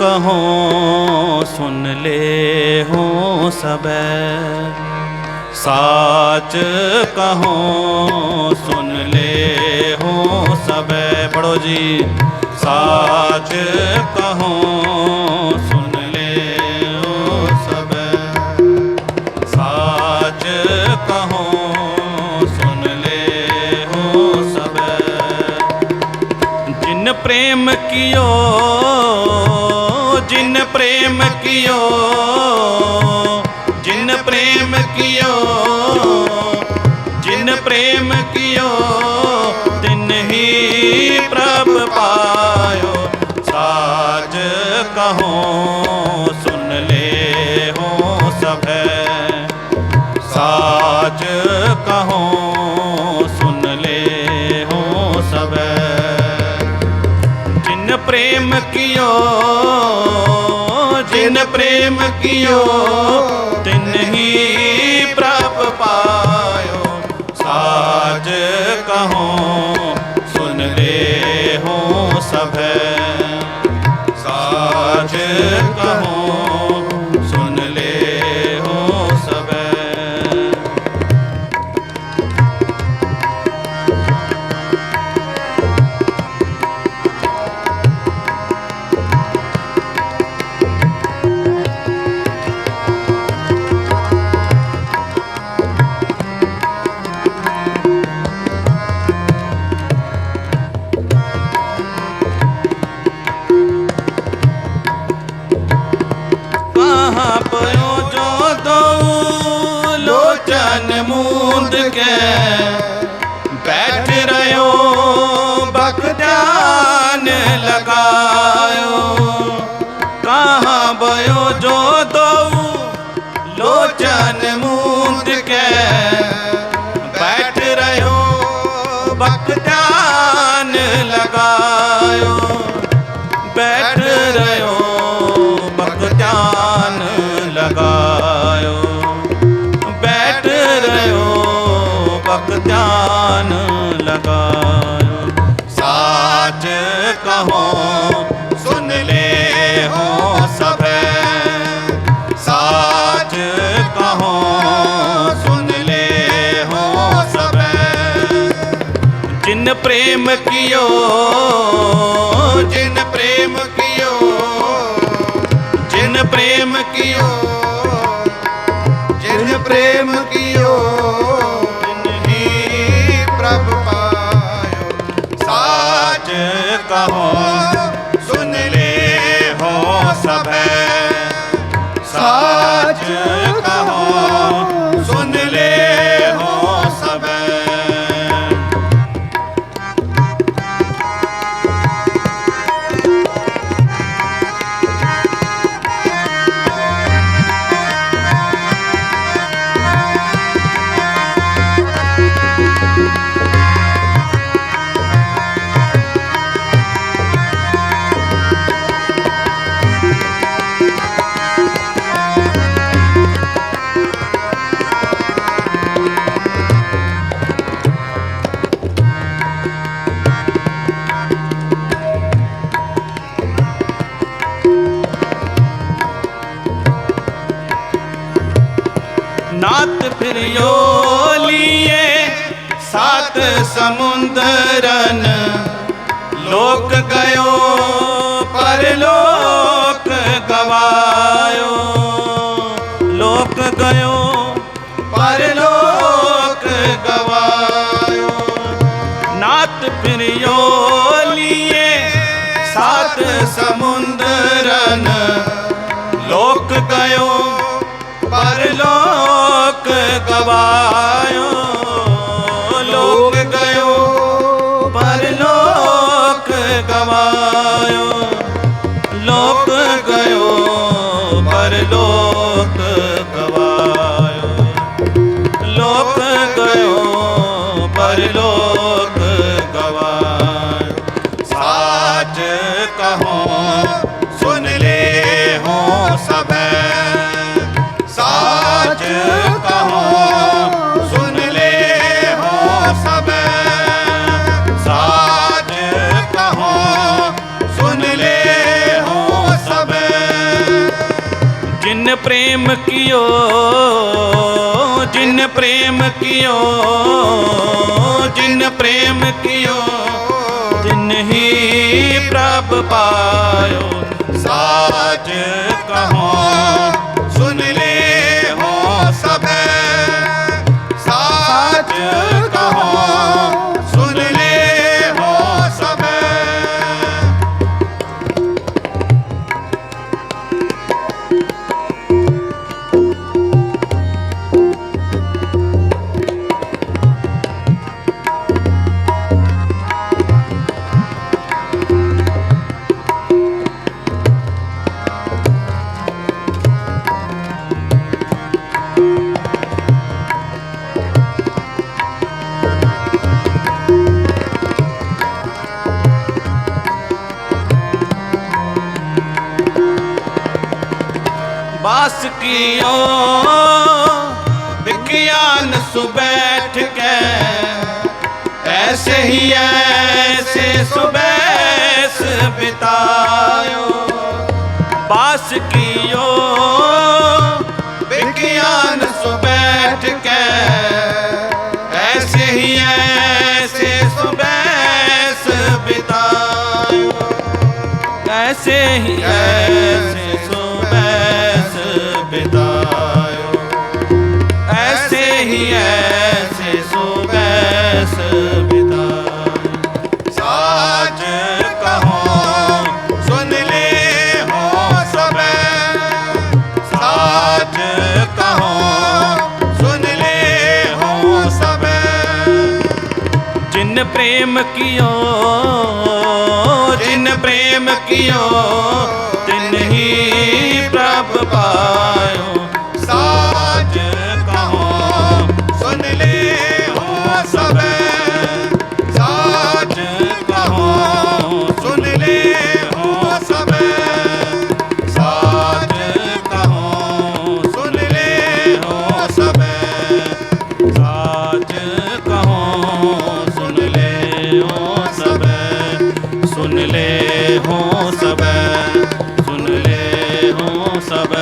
ਕਹੋ ਸੁਨ ਲੈ ਹੋ ਸਬੈ। ਸਾਚ ਕਹੋ ਸੁਨ ਲੈ ਹੋ ਸਬੈ। ਪੜੋ ਜੀ, ਸਾਚ ਕਹੋ ਜਿਨ ਪ੍ਰੇਮ ਕੀਓ, ਜਿਨ ਪ੍ਰੇਮ ਕੀਓ, ਜਿਨ ਪ੍ਰੇਮ ਕੀਓ, ਜਿਨ ਪ੍ਰੇਮ ਕੀਓ, ਤਿਨ ਹੀ ਪ੍ਰਭ ਪਾਇਓ, ਸਾਜ ਜਿਨ ਪ੍ਰੇਮ ਕਿਓ ਜਿਨ ਪ੍ਰੇਮ ਕਿਓ ਤਿਨ ਹੀ ਪ੍ਰਭ ਪਾਇਓ ਸਾਜ ਕਹੋ ਮੂੰਦ ਬੈਠ ਰਿਓ ਬਖ ਧਿਆਨ ਲਗਾਇਓ। ਕਹਾਂ ਬਇਓ ਜੋ ਦਉ ਲੋਚਨ ਮੂੰਦ ਕੇ। ਧਿਆਨ ਲਗਾਇਓ। ਸਾਚ ਕਹੋ ਸੁਨ ਲੈ ਹੋ ਸਭੈ। ਸਾਚ ਕਹੋ ਸੁਨ ਲੈ ਹੋ ਸਭੈ। ਜਿਨ ਪ੍ਰੇਮ ਕੀਓ, ਜਿਨ ਪ੍ਰੇਮ ਕੀਓ, ਜਿਨ ਪ੍ਰੇਮ ਕੀਓ, ਜਿਨ ਪ੍ਰੇਮ ਕੀਓ। ਨਾਤ ਫਿਰਿਓ ਲੀਏ। ਸਾਤ ਸਮੁੰਦਰਨ ਲੋਕ ਗਇਓ, ਪਰ ਲੋਕ ਗਵਾਇਓ। ਲੋਕ ਗਇਓ, ਪਰ ਲੋਕ ਗਵਾਇਓ। ਨਾਤ ਫਿਰਿਓ ਲੀਏ। ਸਾਤ ਸਮੁੰਦਰਨ ਲੋਕ ਗਇਓ, ਪਰ ਲੋਕ ਗਵਾਇਓ ਲੋਕ ਗਇਓ ਪਰ ਲੋਕ ਗਵਾਇਓ। ਲੋਕ ਗਇਓ ਪਰ ਲੋਕ जिन प्रेम कियो जिन प्रेम कियो जिन प्रेम कियो तिन ही प्रभ पायो साज कहो ਪਾਸ ਕੀਓ। ਵਿਗਿਆਨ ਸੁਬੈਠ ਕੇ। ਐਸੇ ਹੀ ਐਸੇ ਸੁਬੈਸ ਬਿਤਾਇਓ। ਪਾਸ ਕੀਓ। ਵਿਗਿਆਨ ਸੁਬੈਠ ਕੇ। ਐਸੇ ਹੀ ਐਸੇ ਸੁਬੈਸ ਬਿਤਾਇਓ। ਐਸੇ ਹੀ ਐਸੇ ਪ੍ਰੇਮ ਕੀਓ ਜਿਨ ਪ੍ਰੇਮ ਕੀਓ ਤਿਨ ਹੀ ਪ੍ਰਭ ले हो सब सुन ले हो सब